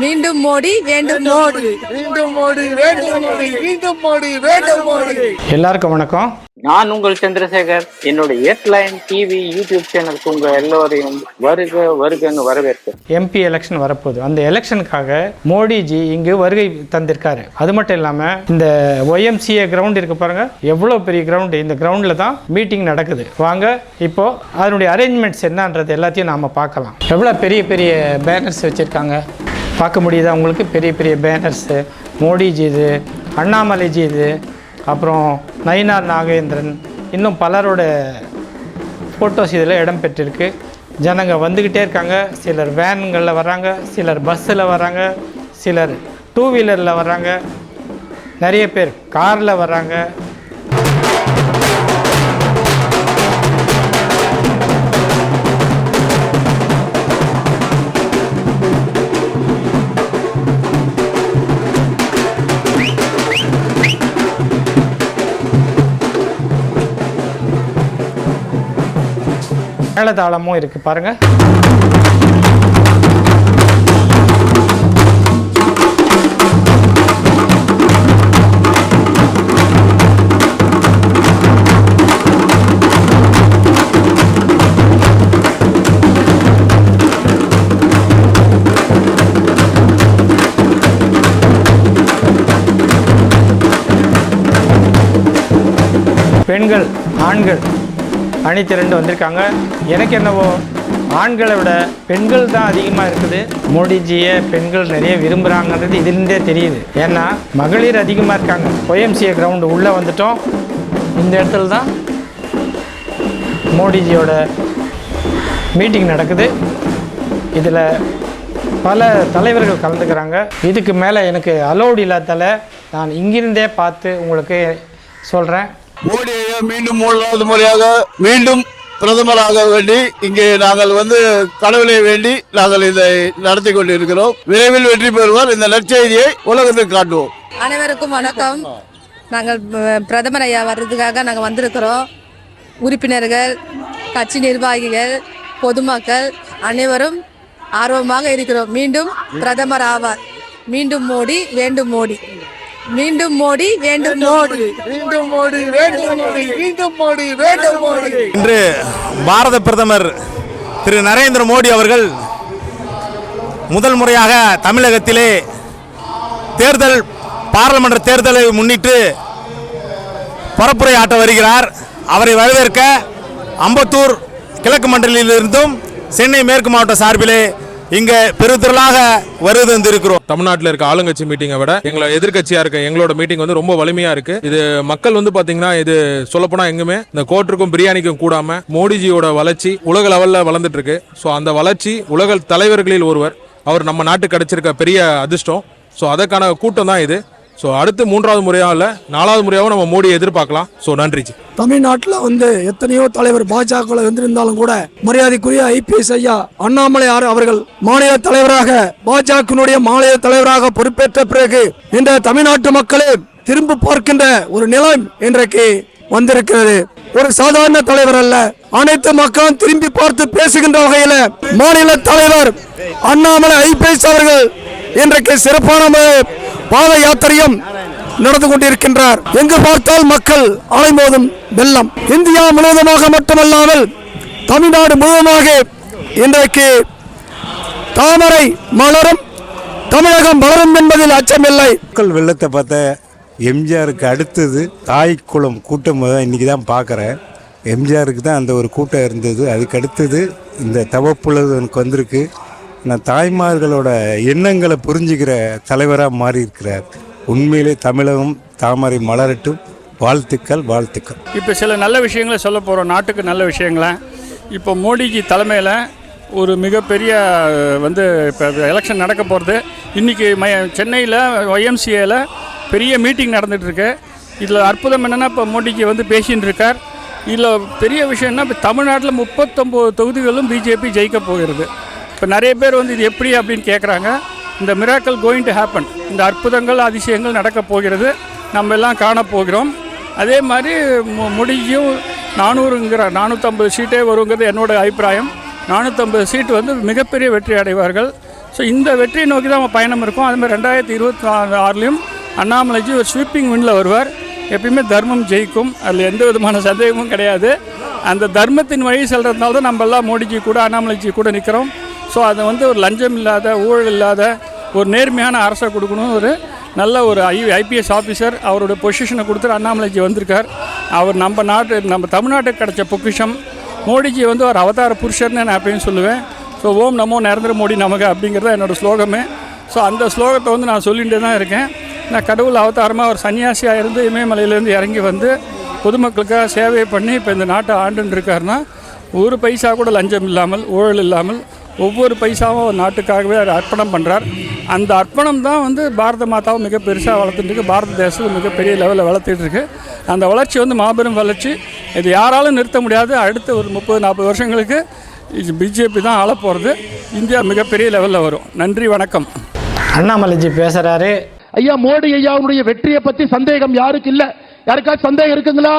மீண்டும் மோடி வேண்டும் மோடி. மீண்டும் மோடி வேண்டும் மோடி மீண்டும் மோடி வேண்டும் மோடி. எல்லாருக்கும் வணக்கம். நான் உங்கள் சந்திரசேகர். என்னோட எர்ட்லைன் டிவி யூடியூப் சேனலுக்கு உங்க எல்லோரையும் வருக வருகன்னு வரவேற்கிறேன். எம்பி எலெக்ஷன் வரப்போகுது. அந்த எலெக்ஷனுக்காக மோடிஜி இங்கு வருகை தந்திருக்காரு. அது மட்டும் இல்லாமல் இந்த ஒய்எம்சிஏ கிரவுண்ட் இருக்கு பாருங்க. எவ்வளோ பெரிய கிரவுண்டு இந்த கிரவுண்டில் தான் மீட்டிங் நடக்குது. வாங்க இப்போ அதனுடைய அரேஞ்ச்மெண்ட்ஸ் என்னன்றது எல்லாத்தையும் நாம் பார்க்கலாம். எவ்வளோ பெரிய பெரிய பேனர்ஸ் வச்சுருக்காங்க? பார்க்க முடியுதா? உங்களுக்கு பெரிய பெரிய பேனர்ஸு மோடிஜி இது அண்ணாமலைஜி இது அப்புறம் நயினார் நாகேந்திரன் இன்னும் பலரோட ஃபோட்டோஸ் இதில் இடம் பெற்றிருக்கு. ஜனங்க வந்துக்கிட்டே இருக்காங்க. சிலர் வேன்களில் வர்றாங்க. சிலர் பஸ்ஸில் வர்றாங்க. சிலர் டூ வீலரில் வர்றாங்க. நிறைய பேர் காரில் வர்றாங்க. மேளதாளமும் இருக்குது பாருங்கள் பெண்கள் ஆண்கள் அணி திரண்டு வந்திருக்காங்க. எனக்கு என்னவோ ஆண்களை விட பெண்கள் தான் அதிகமாக இருக்குது. மோடிஜியை பெண்கள் நிறைய விரும்புகிறாங்கன்றது இதுலேருந்தே தெரியுது. ஏன்னா மகளிர் அதிகமாக இருக்காங்க. ஒயம்சிஏ கிரவுண்டு உள்ளே வந்துட்டோம். இந்த இடத்துல தான் மோடிஜியோட மீட்டிங் நடக்குது. இதில் பல தலைவர்கள் கலந்துக்கிறாங்க. இதுக்கு மேலே எனக்கு அலோடு இல்லாதால நான் இங்கிருந்தே பார்த்து உங்களுக்கு சொல்கிறேன் மோடி ஐயா மீண்டும் மூன்றாவது முறையாக மீண்டும் பிரதமராக வேண்டி இங்கே நாங்கள் வந்து கடவுளை வேண்டி நாங்கள் இதை நடத்தி கொண்டிருக்கிறோம். விரைவில் வெற்றி பெறுவார். இந்த நற்செய்தியை உலகத்துக்கு காட்டுவோம். அனைவருக்கும் வணக்கம். நாங்கள் பிரதமர் ஐயா வர்றதுக்காக நாங்கள் வந்திருக்கிறோம். உறுப்பினர்கள் கட்சி நிர்வாகிகள் பொதுமக்கள் அனைவரும் ஆர்வமாக இருக்கிறோம். மீண்டும் பிரதமர் ஆவார். மீண்டும் மோடி வேண்டும் மோடி. மீண்டும் மோடி வேண்டும் மோடி. மீண்டும் மோடி வேண்டும் மோடி மீண்டும் மோடி வேண்டும் மோடி. இன்று பாரத பிரதமர் திரு நரேந்திர மோடி அவர்கள் முதல் முறையாக தமிழகத்திலே தேர்தல் பாராளுமன்ற தேர்தலை முன்னிட்டு பரப்புரை ஆட்ட வருகிறார். அவரை வரவேற்க அம்பத்தூர் கிழக்கு மண்டலிலிருந்தும் சென்னை மேற்கு மாவட்ட சார்பிலே இங்கே பெருந்திரளாக வருது தந்திருக்கிறோம் தமிழ்நாட்டில் இருக்க ஆளுங்கட்சி மீட்டிங்கை விட எங்களை எதிர்க்கட்சியா இருக்க எங்களோட மீட்டிங் வந்து ரொம்ப வலிமையா இருக்கு. இது மக்கள் வந்து பாத்தீங்கன்னா இது சொல்லப்போனா எங்குமே இந்த கோர்ட்டுக்கும் பிரியாணிக்கும் கூடாம மோடிஜியோட வளர்ச்சி உலக லெவல்ல வளர்ந்துட்டு இருக்கு. ஸோ அந்த வளர்ச்சி உலக தலைவர்களில் ஒருவர். அவர் நம்ம நாட்டுக்கு கிடைச்சிருக்க பெரிய அதிர்ஷ்டம். ஸோ அதற்கான கூட்டம் தான் இது. ஸோ அடுத்து மூன்றாவது முறையாக இல்லை நாலாவது முறையாகவும் நம்ம மோடியை எதிர்பார்க்கலாம். ஸோ நன்றி ஜி. தமிழ்நாட்டில் வந்து எத்தனையோ தலைவர் பாஜக வந்திருந்தாலும் கூட மரியாதைக்குரிய ஐபிஎஸ் ஐயா அண்ணாமலை ஆறு அவர்கள் மாநில தலைவராக பாஜகனுடைய மாநில தலைவராக பொறுப்பேற்ற பிறகு இந்த தமிழ்நாட்டு மக்களே திரும்ப பார்க்கின்ற ஒரு நிலம் இன்றைக்கு வந்திருக்கிறது. ஒரு சாதாரண தலைவர் அல்ல அனைத்து மக்களும் திரும்பி பார்த்து பேசுகின்ற வகையில் மாநில தலைவர் அண்ணாமலை ஐபிஎஸ் அவர்கள் இன்றைக்கு சிறப்பான பாத யாத்திரையும் நடந்து கொண்டிருக்கின்றார். எங்கு பார்த்தால் மக்கள் அலைமோதும் வெள்ளம். இந்தியா முழுவதுமாக மட்டுமல்லாமல் தமிழ்நாடு முழுவதுமாக இன்றைக்கு தாமரை மலரும் தமிழகம் மலரும் என்பதில் அச்சமில்லை. மக்கள் வெள்ளத்தை பார்த்த எம்ஜிஆருக்கு அடுத்தது தாய்க்குளம் கூட்டம் இன்னைக்கு தான் பார்க்குறேன். எம்ஜிஆருக்கு தான் அந்த ஒரு கூட்டம் இருந்தது. அதுக்கு அடுத்தது இந்த தவப்புலகனுக்கு வந்திருக்கு. நான் தாய்மார்களோட எண்ணங்களை புரிஞ்சுக்கிற தலைவராக மாறியிருக்கிறார். உண்மையிலே தமிழகம் தாமரை மலரட்டும். வாழ்த்துக்கள் வாழ்த்துக்கள். இப்போ சில நல்ல விஷயங்களை சொல்ல போகிறோம் நாட்டுக்கு நல்ல விஷயங்களை. இப்போ மோடிஜி தலைமையில் ஒரு மிகப்பெரிய வந்து இப்போ எலெக்ஷன் நடக்க போகிறது இன்றைக்கி மய சென்னையில் ஒய்எம்சிஏல பெரிய மீட்டிங் நடந்துகிட்ருக்கு இதில் அற்புதம் என்னென்னா இப்போ மோடிஜி வந்து பேசின்னு இருக்கார். இதில் பெரிய விஷயம்னா இப்போ தமிழ்நாட்டில் முப்பத்தொம்போது தொகுதிகளும் பிஜேபி ஜெயிக்க போகிறது. இப்போ நிறைய பேர் வந்து இது எப்படி அப்படின்னு கேட்குறாங்க இந்த மிராக்கல் கோயிங் டு ஹேப்பன் இந்த அற்புதங்கள் அதிசயங்கள் நடக்கப் போகிறது. நம்ம எல்லாம் காணப்போகிறோம் அதே மாதிரி மு- முடியும் நானூறுங்கிற நானூற்றம்பது சீட்டே வருங்கிறது என்னோட அபிப்பிராயம். நானூற்றம்பது சீட்டு வந்து மிகப்பெரிய வெற்றி அடைவார்கள். ஸோ இந்த வெற்றியை நோக்கி தான் நம்ம பயணம் இருக்கும். அதுமாதிரி ரெண்டாயிரத்தி இருபத்தி ஆறுலேயும் அண்ணாமலைஜி ஒரு ஸ்வீப்பிங் வின்ல வருவார். எப்பயுமே தர்மம் ஜெயிக்கும். அதில் எந்த விதமான சந்தேகமும் கிடையாது. அந்த தர்மத்தின் வழி செல்கிறதுனால தான் நம்ம எல்லாம் மோடிஜி கூட அண்ணாமலைஜி கூட நிற்கிறோம் ஸோ அதை வந்து ஒரு லஞ்சம் இல்லாத ஊழல் இல்லாத ஒரு நேர்மையான அரசை கொடுக்கணும் ஒரு நல்ல ஒரு ஐ ஐபிஎஸ் ஆஃபீஸர் அவரோட பொசிஷனை கொடுத்துட்டு அண்ணாமலைஜி வந்திருக்கார். அவர் நம்ம நாட்டு நம்ம தமிழ்நாட்டுக்கு கிடைச்ச பொக்கிஷம். மோடிஜி வந்து ஒரு அவதார புருஷர்னு நான் எப்பயும் சொல்லுவேன். ஸோ ஓம் நமோ நரேந்திர மோடி நமக்கு அப்படிங்கிறது என்னோடய ஸ்லோகமே. ஸோ அந்த ஸ்லோகத்தை வந்து நான் சொல்லிகிட்டே தான் இருக்கேன். நான் கடவுள் அவதாரமாக ஒரு சன்னியாசியாக இருந்து இமயமலையிலேருந்து இறங்கி வந்து பொதுமக்களுக்காக சேவை பண்ணி இப்போ இந்த நாட்டை ஆண்டுன்னு இருக்காருன்னா ஒரு பைசா கூட லஞ்சம் இல்லாமல் ஊழல் இல்லாமல் ஒவ்வொரு பைசாவும் ஒரு நாட்டுக்காகவே அவர் அர்ப்பணம் பண்ணுறார் அந்த அர்ப்பணம் தான் வந்து பாரத மாதாவை மிக பெருசாக வளர்த்துட்டு இருக்கு. பாரத தேசத்தை மிகப்பெரிய லெவலில் வளர்த்துட்டு இருக்கு. அந்த வளர்ச்சி வந்து மாபெரும் வளர்ச்சி. இது யாராலும் நிறுத்த முடியாது. அடுத்த ஒரு முப்பது நாற்பது வருஷங்களுக்கு பிஜேபி தான் ஆள போகிறது இந்தியா மிகப்பெரிய லெவலில் வரும். நன்றி வணக்கம். அண்ணாமலைஜி பேசுகிறாரு ஐயா மோடி ஐயாவுடைய வெற்றியை பத்தி சந்தேகம் யாருக்கு இல்ல? யாருக்காச்சும் சந்தேகம் இருக்குங்களா?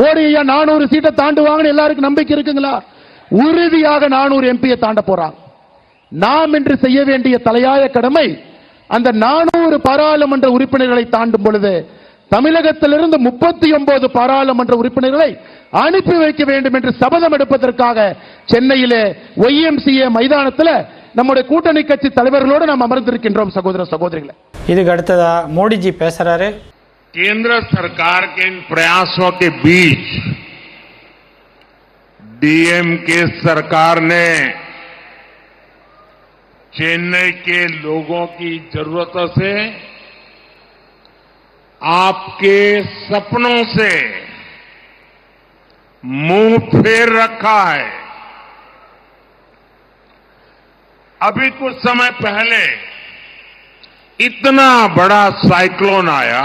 மோடி ஐயா நானூறு சீட்டை தாண்டுவாங்கன்னு எல்லாருக்கும் நம்பிக்கை இருக்குங்களா? உறுதியாக நானூறு எம்பியை தாண்ட போறாங்க நாம் இன்று செய்ய வேண்டிய தலையாய கடமை அந்த நானூறு பாராளுமன்ற உறுப்பினர்களை தாண்டும் பொழுது தமிழகத்திலிருந்து முப்பத்தி ஒன்பது பாராளுமன்ற உறுப்பினர்களை அனுப்பி வைக்க வேண்டும் என்று சபதம் எடுப்பதற்காக சென்னையிலே ஒய்எம்சிஏ மைதானத்தில் நம்முடைய கூட்டணி கட்சி தலைவர்களோடு நாம் அமர்ந்திருக்கின்றோம் சகோதர சகோதரிகளை இதுக்கு அடுத்ததா மோடிஜி பேசுகிறாரு केंद्र सरकार के इन प्रयासों के बीच डीएमके सरकार ने चेन्नई के लोगों की जरूरतों से, आपके सपनों से मुँह फेर रखा है। अभी कुछ समय पहले इतना बड़ा साइक्लोन आया,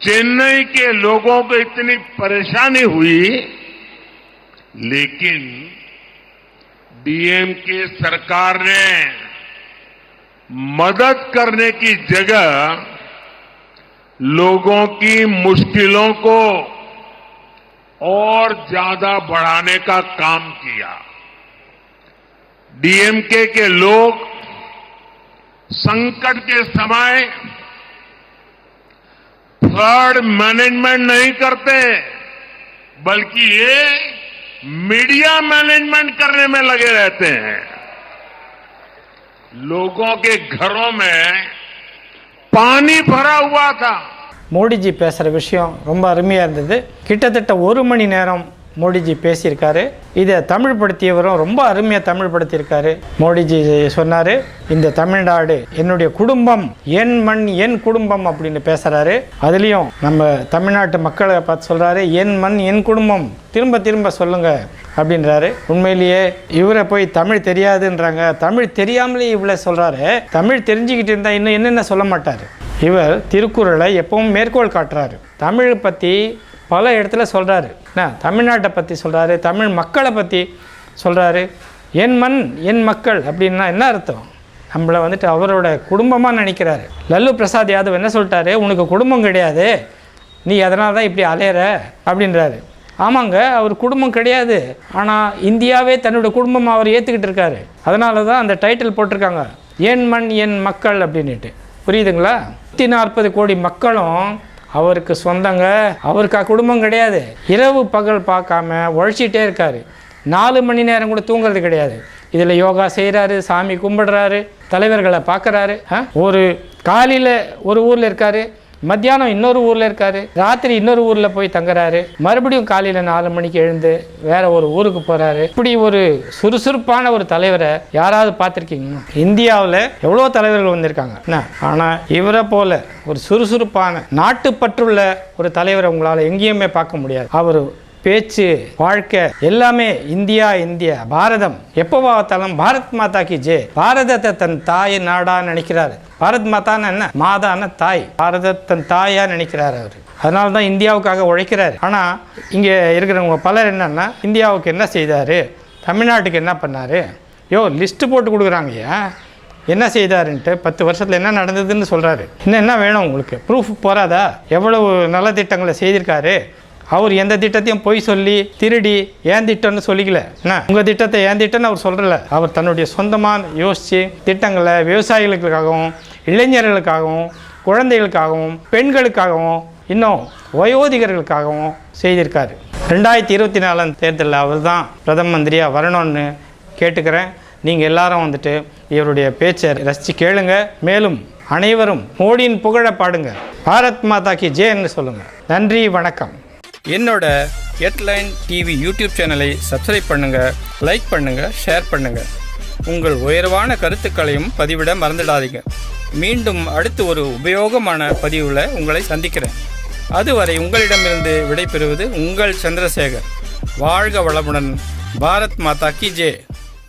चेन्नई के लोगों को इतनी परेशानी हुई लेकिन डीएम के सरकार ने मदद करने की जगह लोगों की मुश्किलों को और ज़्यादा बढ़ाने का काम किया। डीएमके के लोग संकट के समय फ्लड मैनेजमेंट नहीं करते, बल्कि ये मीडिया मैनेजमेंट करने में लगे रहते हैं लोगों के घरों में पानी भरा हुआ था மோடிஜி பேசுகிற விஷயம் ரொம்ப அருமையாக இருந்தது கிட்டத்தட்ட ஒரு மணி நேரம் மோடிஜி பேசியிருக்காரு. இதை தமிழ் படுத்தியவரும் ரொம்ப அருமையாக தமிழ் படுத்தியிருக்காரு மோடிஜி சொன்னார் இந்த தமிழ்நாடு என்னுடைய குடும்பம் என் மண் என் குடும்பம் அப்படின்னு பேசுகிறாரு அதுலேயும் நம்ம தமிழ்நாட்டு மக்களை பார்த்து சொல்கிறாரு என் மண் என் குடும்பம் திரும்ப திரும்ப சொல்லுங்கள் அப்படின்றாரு. உண்மையிலேயே இவரை போய் தமிழ் தெரியாதுன்றாங்க. தமிழ் தெரியாமலே இவ்வளோ சொல்கிறாரு தமிழ் தெரிஞ்சுக்கிட்டு இருந்தால் இன்னும் என்னென்ன சொல்ல மாட்டார். இவர் திருக்குறளை எப்பவும் மேற்கோள் காட்டுறாரு. தமிழ் பற்றி பல இடத்துல சொல்கிறாரு என்ன? தமிழ்நாட்டை பற்றி சொல்கிறாரு தமிழ் மக்களை பற்றி சொல்கிறாரு என் மண் என் மக்கள் அப்படின்னா என்ன அர்த்தம்? நம்மளை வந்துட்டு அவரோட குடும்பமாக நினைக்கிறாரு. லல்லு பிரசாத் யாதவ் என்ன சொல்லிட்டாரு? உனக்கு குடும்பம் கிடையாது. நீ அதனால தான் இப்படி அலையிற? அப்படின்றாரு. ஆமாங்க அவர் குடும்பம் கிடையாது. ஆனால் இந்தியாவே தன்னோட குடும்பம் அவர் ஏற்றுக்கிட்டு இருக்காரு. அதனால தான் அந்த டைட்டில் போட்டிருக்காங்க. என் மண் என் மக்கள் அப்படின்ட்டு புரியுதுங்களா? நூற்றி நாற்பது கோடி மக்களும் அவருக்கு சொந்தங்க. அவருக்கு குடும்பம் கிடையாது. இரவு பகல் பார்க்காம உழைச்சிட்டே இருக்காரு. நாலு மணி நேரம் கூட தூங்குறது கிடையாது. இதில் யோகா செய்கிறாரு சாமி கும்பிடுறாரு தலைவர்களை பார்க்குறாரு ஒரு காலையில் ஒரு ஊரில் இருக்காரு. மத்தியானம் இன்னொரு ஊரில் இருக்காரு. ராத்திரி இன்னொரு ஊரில் போய் தங்குறாரு. மறுபடியும் காலையில் நாலு மணிக்கு எழுந்து வேற ஒரு ஊருக்கு போகிறாரு இப்படி ஒரு சுறுசுறுப்பான ஒரு தலைவரை யாராவது பார்த்துருக்கீங்க இந்தியாவில் எவ்வளோ தலைவர்கள் வந்திருக்காங்க? என்ன? ஆனால் இவரை போல ஒரு சுறுசுறுப்பான நாட்டுப்பற்றுள்ள ஒரு தலைவரை உங்களால் எங்கேயுமே பார்க்க முடியாது. அவர் பேச்சு வாழ்க்கை எல்லாமே இந்தியா இந்தியா பாரதம். எப்போ பார்த்தாலும் பாரத் மாதா கி ஜே பாரதத்தை தன் தாய் நாடா நினைக்கிறாரு. பாரத் மாதான்னு என்ன? மாதான தாய். பாரத தன் தாயா நினைக்கிறாரு அவர். அதனால தான் இந்தியாவுக்காக உழைக்கிறாரு. ஆனால் இங்கே இருக்கிறவங்க பலர் என்னன்னா இந்தியாவுக்கு என்ன செய்தார்? தமிழ்நாட்டுக்கு என்ன பண்ணார்? யோ லிஸ்ட்டு போட்டு கொடுக்குறாங்கய்யா என்ன செய்தாருன்ட்டு பத்து வருஷத்தில் என்ன நடந்ததுன்னு சொல்கிறாரு இன்னும் என்ன வேணும் உங்களுக்கு? ப்ரூஃப் போகாதா எவ்வளவு நலத்திட்டங்களை செய்திருக்காரு? அவர் எந்த திட்டத்தையும் பொய் சொல்லி திருடி ஏன் திட்டம்னு சொல்லிக்கல. என்ன? உங்கள் திட்டத்தை ஏன் திட்டம்னு அவர் சொல்கிறல அவர் தன்னுடைய சொந்தமாக யோசித்து திட்டங்களை விவசாயிகளுக்காகவும் இளைஞர்களுக்காகவும் குழந்தைகளுக்காகவும் பெண்களுக்காகவும் இன்னும் வயோதிகர்களுக்காகவும் செய்திருக்காரு. ரெண்டாயிரத்தி இருபத்தி நாலாம் தேர்தலில் அவர் தான் பிரதம மந்திரியாக வரணும்னு கேட்டுக்கிறேன். நீங்கள் எல்லாரும் வந்துட்டு இவருடைய பேச்சை ரசித்து கேளுங்க. மேலும் அனைவரும் மோடியின் புகழ பாடுங்க. பாரத் மாதா கி ஜெயன்னு சொல்லுங்கள் நன்றி வணக்கம். என்னோட ஹெட்லைன் டிவி யூடியூப் சேனலை சப்ஸ்கிரைப் பண்ணுங்கள் லைக் பண்ணுங்கள் ஷேர் பண்ணுங்கள் உங்கள் உயர்வான கருத்துக்களையும் பதிவிட மறந்துடாதீங்க. மீண்டும் அடுத்து ஒரு உபயோகமான பதிவில் உங்களை சந்திக்கிறேன். அதுவரை உங்களிடமிருந்து விடைபெறுவது உங்கள் சந்திரசேகர். வாழ்க வளமுடன். பாரத் மாதா கி ஜே.